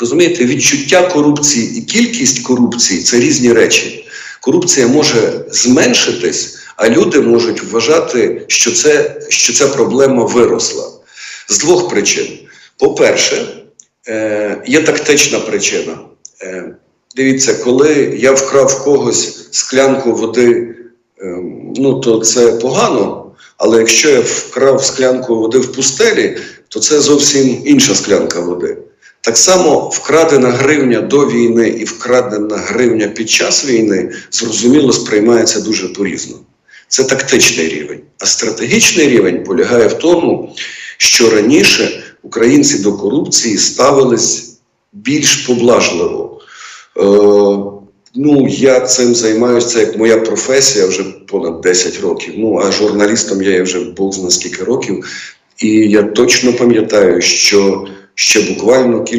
Розумієте, відчуття корупції і кількість корупції це різні речі. Корупція може зменшитись, а люди можуть вважати, що, це, що ця проблема виросла. З двох причин. По-перше, е, є тактична причина. Е, дивіться, коли я вкрав когось склянку води, е, ну то це погано. Але якщо я вкрав склянку води в пустелі, то це зовсім інша склянка води. Так само вкрадена гривня до війни і вкрадена гривня під час війни зрозуміло сприймається дуже по-різному. Це тактичний рівень. А стратегічний рівень полягає в тому, що раніше українці до корупції ставились більш поблажливо. Е, ну, я цим займаюся, це як моя професія вже понад 10 років. Ну, а журналістом я вже Бог зна скільки років. І я точно пам'ятаю, що ще буквально кілька.